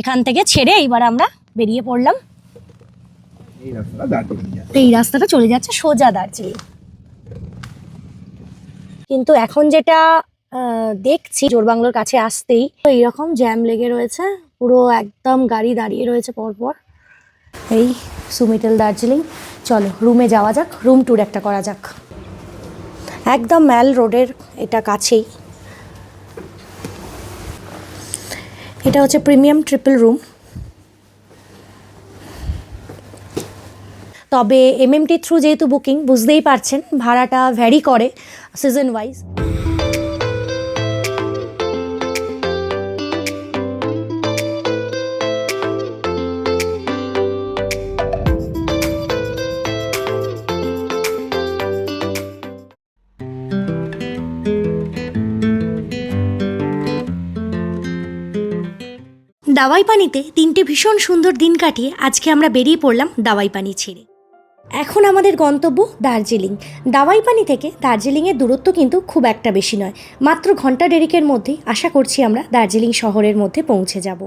এখান থেকে ছেড়ে এইবার আমরা বেরিয়ে পড়লাম। এই রাস্তাটা চলে যাচ্ছে সোজা দার্জিলিং। কিন্তু এখন যেটা দেখছি জোরবাংলোর কাছে আসতেই তো এইরকম জ্যাম লেগে রয়েছে পুরো একদম গাড়ি দাঁড়িয়ে রয়েছে পরপর। এই সুমিটেল দার্জিলিং। চলো রুমে যাওয়া যাক রুম ট্যুর একটা করা যাক। একদম ম্যাল রোডের এটা কাছেই। এটা হচ্ছে প্রিমিয়াম ট্রিপল রুম। তবে এমএমটি থ্রু যেহেতু বুকিং বুঝতেই পারছেন, ভাড়াটা ভ্যারি করে সিজন ওয়াইজ দাওয়াই পানিতে তিনটে ভীষণ সুন্দর দিন কাটিয়ে আজকে আমরা বেরিয়ে পড়লাম দাওয়াই পানি ছেড়ে। এখন আমাদের গন্তব্য দার্জিলিং। দাওয়াই পানি থেকে দার্জিলিংয়ের দূরত্ব কিন্তু খুব একটা বেশি নয়। মাত্র ঘণ্টা দেরিকের মধ্যেই আশা করছি আমরা দার্জিলিং শহরের মধ্যে পৌঁছে যাব।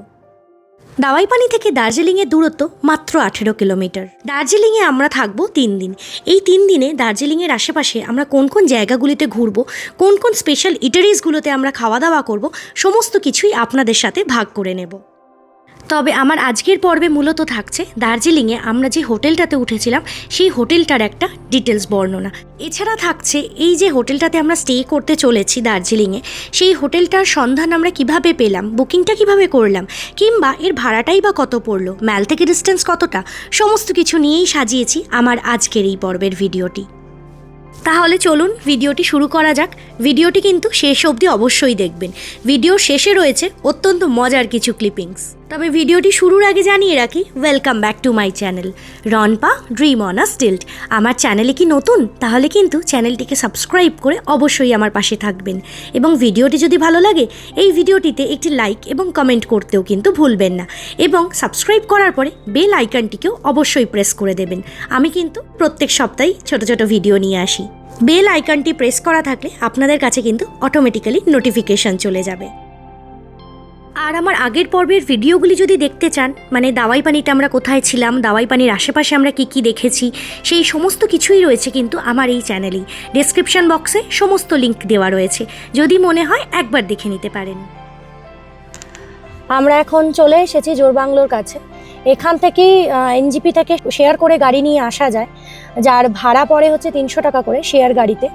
দাওয়াইপানি থেকে দার্জিলিংয়ের দূরত্ব মাত্র আঠেরো কিলোমিটার। দার্জিলিংয়ে আমরা থাকব তিন দিন। এই তিন দিনে দার্জিলিংয়ের আশেপাশে আমরা কোন কোন জায়গাগুলিতে ঘুরবো, কোন কোন স্পেশাল ইটারিজগুলোতে আমরা খাওয়া দাওয়া করব, সমস্ত কিছুই আপনাদের সাথে ভাগ করে নেব। তবে আমার আজকের পর্বে মূলত থাকছে দার্জিলিংয়ে আমরা যে হোটেলটাতে উঠেছিলাম, সেই হোটেলটার একটা ডিটেলস বর্ণনা। এছাড়া থাকছে এই যে হোটেলটাতে আমরা স্টে করতে চলেছি দার্জিলিংয়ে, সেই হোটেলটার সন্ধান আমরা কীভাবে পেলাম, বুকিংটা কীভাবে করলাম, কিংবা এর ভাড়াটাই বা কত পড়ল, ম্যাল থেকে ডিস্টেন্স কতটা, সমস্ত কিছু নিয়েই সাজিয়েছি আমার আজকের এই পর্বের ভিডিওটি। তাহলে চলুন ভিডিওটি শুরু করা যাক। ভিডিওটি কিন্তু শেষ অবধি অবশ্যই দেখবেন। ভিডিওর শেষে রয়েছে অত্যন্ত মজার কিছু ক্লিপিংস। তবে ভিডিওটি শুরুর আগে জানিয়ে রাখি welcome back to my channel রনপা dream on আ আমার চ্যানেলে কি নতুন? তাহলে কিন্তু চ্যানেলটিকে সাবস্ক্রাইব করে অবশ্যই আমার পাশে থাকবেন। এবং ভিডিওটি যদি ভালো লাগে, এই ভিডিওটিতে একটি লাইক এবং কমেন্ট করতেও কিন্তু ভুলবেন না। এবং সাবস্ক্রাইব করার পরে বেল আইকনটিকেও অবশ্যই প্রেস করে দেবেন। আমি কিন্তু প্রত্যেক সপ্তাহেই ছোট ছোট ভিডিও নিয়ে আসি। বেল আইকনটি প্রেস করা থাকলে আপনাদের কাছে কিন্তু অটোমেটিক্যালি নোটিফিকেশন চলে যাবে। আর আমার আগের পর্বের ভিডিওগুলি যদি দেখতে চান মানে দাওয়াই পানিতে আমরা কোথায় ছিলাম দাওয়াই পানির আশেপাশে আমরা কি কি দেখেছি, সেই সমস্ত কিছুই রয়েছে কিন্তু আমার এই চ্যানেলেই ডেসক্রিপশন বক্সে সমস্ত লিংক দেওয়া রয়েছে। যদি মনে হয় একবার দেখে নিতে পারেন। আমরা এখন চলে এসেছি জোরবাংলোর কাছে। এখান থেকেই এনজিপি থেকে শেয়ার করে গাড়ি নিয়ে আসা যায়, যার ভাড়া পড়ে হচ্ছে তিনশো টাকা করে শেয়ার গাড়িতে।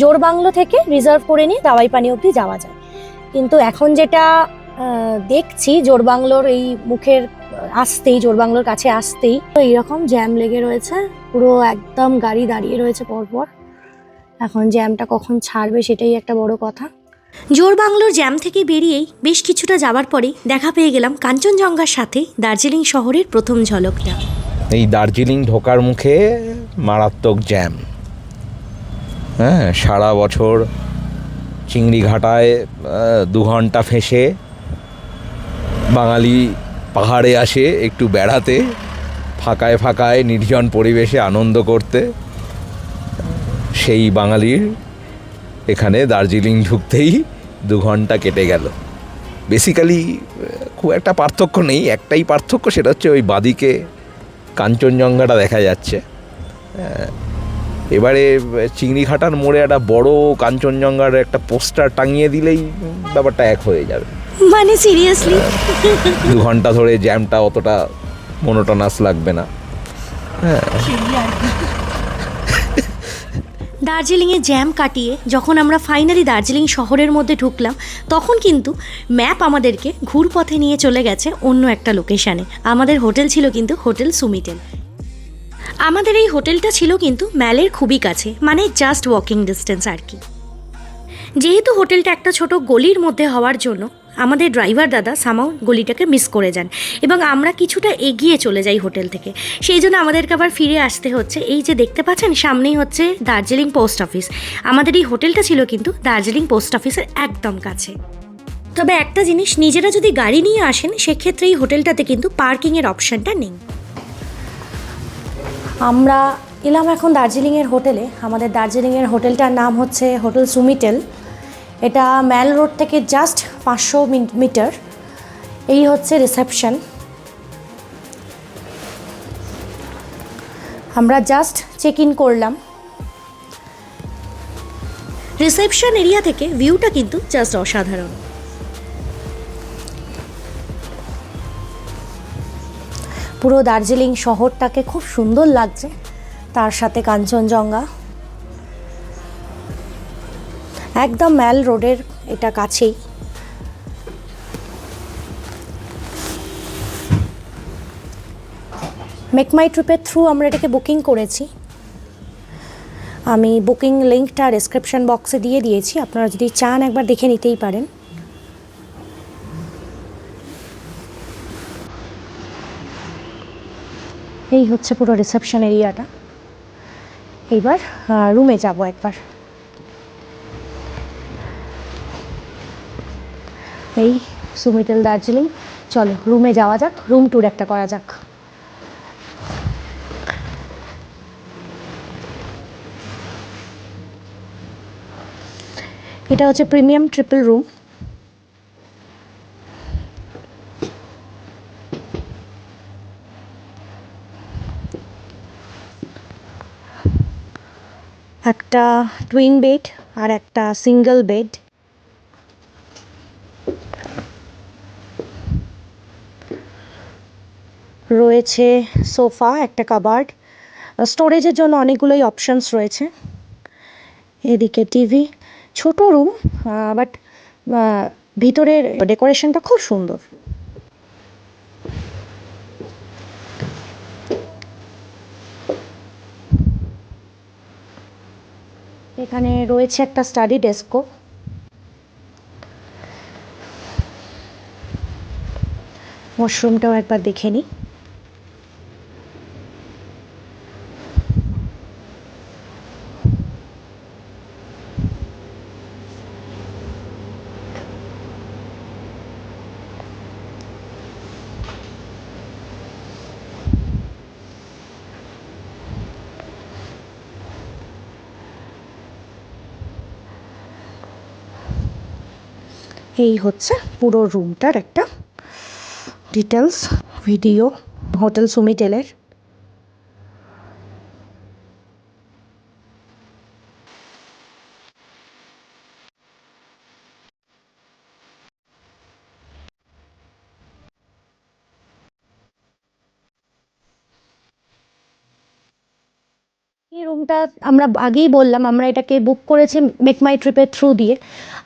জোরবাংলো থেকে রিজার্ভ করে নিয়ে দাওয়াই পানি অবধি যাওয়া যায়। কিন্তু এখন যেটা দেখছি জোরবাংলোর এই মুখের আসতেই জোরবাংলোর কাছে আসতেই, তো এইরকম জ্যাম লেগে রয়েছে, পুরো একদম গাড়ি দাঁড়িয়ে রয়েছে পরপর। এখন জ্যামটা কখন ছাড়বে সেটাই একটা বড় কথা। জোরবাংলোর জ্যাম থেকে বেরিয়েই বেশ কিছুটা যাওয়ার পরেই দেখা পেয়ে গেলাম কাঞ্চনজঙ্ঘার সাথে দার্জিলিং শহরের প্রথম ঝলকটা। এই দার্জিলিং ঢোকার মুখে মারাত্মক জ্যাম। হ্যাঁ সারা বছর চিংড়ি ঘাটায় দু ঘণ্টা ফেঁসে বাঙালি পাহাড়ে আসে একটু বেড়াতে, ফাঁকায় ফাঁকায় নির্জন পরিবেশে আনন্দ করতে। সেই বাঙালির এখানে দার্জিলিং ঢুকতেই দু ঘণ্টা কেটে গেল। বেসিক্যালি খুব একটা পার্থক্য নেই। একটাই পার্থক্য সেটা হচ্ছে ওই বাদিকে কাঞ্চনজঙ্ঘাটা দেখা যাচ্ছে। এবারে চিংড়িঘাটার মোড়ে একটা বড় কাঞ্চনজঙ্ঘার একটা পোস্টার টাঙিয়ে দিলেই ব্যাপারটা এক হয়ে যাবে। মানে সিরিয়াসলি দু ঘণ্টা ধরে জ্যামটা অতটা মনোটনাস লাগবে না। হ্যাঁ। দার্জিলিংয়ে জ্যাম কাটিয়ে যখন আমরা ফাইনালি দার্জিলিং শহরের মধ্যে ঢুকলাম, তখন কিন্তু ম্যাপ আমাদেরকে ঘুরপথে নিয়ে চলে গেছে অন্য একটা লোকেশানে। আমাদের হোটেল ছিল কিন্তু হোটেল সুমিটেল। আমাদের এই হোটেলটা ছিল কিন্তু ম্যালের খুবই কাছে মানে জাস্ট ওয়াকিং ডিস্টেন্স আর কি। যেহেতু হোটেলটা একটা ছোট গলির মধ্যে হওয়ার জন্য আমাদের ড্রাইভার দাদা সামাও গলিটাকে মিস করে যান এবং আমরা কিছুটা এগিয়ে চলে যাই হোটেল থেকে। সেই জন্য আমাদেরকে আবার ফিরে আসতে হচ্ছে। এই যে দেখতে পাচ্ছেন, সামনেই হচ্ছে দার্জিলিং পোস্ট অফিস আমাদের এই হোটেলটা ছিল কিন্তু দার্জিলিং পোস্ট অফিসের একদম কাছে। তবে একটা জিনিস, নিজেরা যদি গাড়ি নিয়ে আসেন সেক্ষেত্রে এই হোটেলটাতে কিন্তু পার্কিংয়ের অপশানটা নেই। আমরা এলাম এখন দার্জিলিংয়ের হোটেলে আমাদের দার্জিলিংয়ের হোটেলটার নাম হচ্ছে হোটেল সুমিটেল এটা ম্যাল রোড থেকে জাস্ট পাঁচশো মিটার। এই হচ্ছে রিসেপশন। আমরা জাস্ট চেক ইন করলাম। রিসেপশন এরিয়া থেকে ভিউটা কিন্তু জাস্ট অসাধারণ। পুরো দার্জিলিং শহরটাকে খুব সুন্দর লাগছে। তার সাথে কাঞ্চনজঙ্ঘা। একদম ম্যাল রোডের এটা কাছেই। মেক মাই ট্রিপের থ্রু আমরা এটাকে বুকিং করেছি। আমি বুকিং লিঙ্কটা ডেসক্রিপশন বক্সে দিয়ে দিয়েছি, আপনারা যদি চান একবার দেখে নিতেই পারেন। এই হচ্ছে পুরো রিসেপশন এরিয়াটা এইবার রুমে যাব একবার। এই সুমিটেল দার্জিলিং। চলো, রুমে যাওয়া যাক, রুম ট্যুর একটা করা যাক। এটা হচ্ছে প্রিমিয়াম ট্রিপল রুম। একটা টুইন বেড আর একটা সিঙ্গেল বেড। রয়েছে সোফা, একটা কাবার্ড। স্টোরেজের জন্য অনেকগুলোই অপশানস রয়েছে। এদিকে টিভি, ছোট রুম বাট ভিতরের ডেকোরেশনটা খুব সুন্দর। এখানে রয়েছে একটা স্টাডি ডেস্কও ওয়াশরুমটাও একবার দেখে নিই। এই হচ্ছে পুরো রুমটার একটা ডিটেলস ভিডিও হোটেল সুমিটেলের এই রুমটা আমরা আগেই বললাম, আমরা এটাকে বুক করেছি মেক মাই ট্রিপের থ্রু দিয়ে।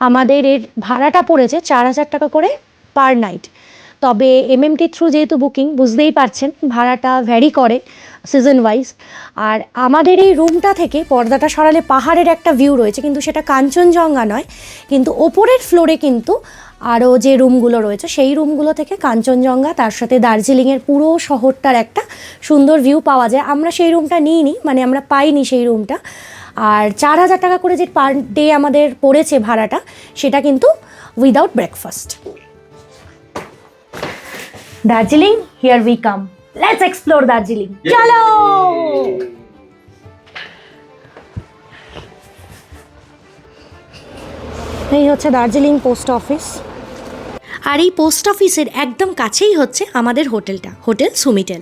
আমাদের এর ভাড়াটা পড়েছে চার হাজার টাকা করে পার নাইট তবে এমএমটি থ্রু যেহেতু বুকিং বুঝতেই পারছেন, ভাড়াটা ভ্যারি করে সিজন ওয়াইজ আর আমাদের এই রুমটা থেকে পর্দাটা সরালে পাহাড়ের একটা ভিউ রয়েছে, কিন্তু সেটা কাঞ্চনজঙ্ঘা নয়। কিন্তু ওপরের ফ্লোরে কিন্তু আরও যে রুমগুলো রয়েছে, সেই রুমগুলো থেকে কাঞ্চনজঙ্ঘা, তার সাথে দার্জিলিংয়ের পুরো শহরটার একটা সুন্দর ভিউ পাওয়া যায়। আমরা সেই রুমটা নিইনি মানে আমরা পাইনি সেই রুমটা আর চার হাজার টাকা করে যে পার ডে আমাদের পড়েছে ভাড়াটা, সেটা কিন্তু without breakfast Darjeeling here we come let's explore Darjeeling চলো এই হচ্ছে দার্জিলিং পোস্ট অফিস আর এই পোস্ট অফিসের একদম কাছেই হচ্ছে আমাদের হোটেলটা হোটেল সুমিটেল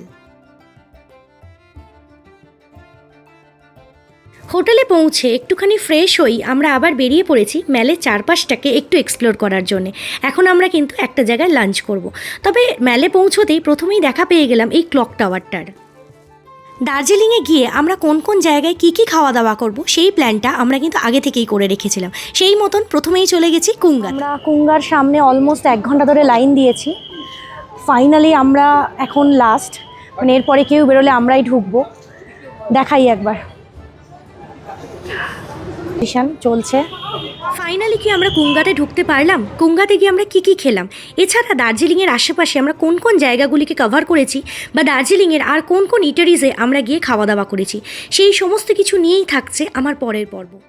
হোটেলে পৌঁছে একটুখানি ফ্রেশ হই, আমরা আবার বেরিয়ে পড়েছি ম্যালের চারপাশটাকে একটু এক্সপ্লোর করার জন্য। এখন আমরা কিন্তু একটা জায়গায় লাঞ্চ করব। তবে ম্যালে পৌঁছতেই প্রথমেই দেখা পেয়ে গেলাম এই ক্লক টাওয়ারটার দার্জিলিংয়ে গিয়ে আমরা কোন কোন জায়গায় কী কী খাওয়া দাওয়া করব, সেই প্ল্যানটা আমরা কিন্তু আগে থেকেই করে রেখেছিলাম। সেই মতন প্রথমেই চলে গেছি কুঙ্গা আমরা কুঙ্গার সামনে অলমোস্ট এক ঘণ্টা ধরে লাইন দিয়েছি। ফাইনালি আমরা এখন লাস্ট মানে এরপরে কেউ বেরোলে আমরাই ঢুকবো। দেখাই একবার। মিশন চলছে। ফাইনালি কি আমরা কুঙ্গাতে ঢুকতে পারলাম? কুঙ্গাতে গিয়ে আমরা কি কি খেলাম? এছাড়া দার্জিলিংয়ের আশেপাশে আমরা কোন কোন জায়গাগুলিকে কভার করেছি বা দার্জিলিংয়ের আর কোন কোন ইটারিজে আমরা গিয়ে খাওয়া দাওয়া করেছি, সেই সমস্ত কিছু নিয়েই থাকছে আমার পরের পর্ব।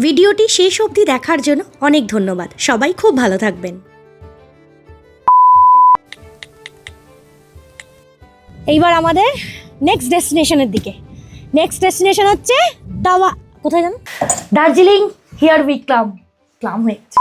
ভিডিওটি শেষ অবধি দেখার জন্য অনেক ধন্যবাদ। সবাই খুব ভালো থাকবেন। এইবার আমাদের নেক্সট ডেস্টিনেশনের দিকে। নেক্সট ডেস্টিনেশন হচ্ছে দাওয়া। কোথায় জানো? Darjeeling here we calm calm হয়ে গেছে।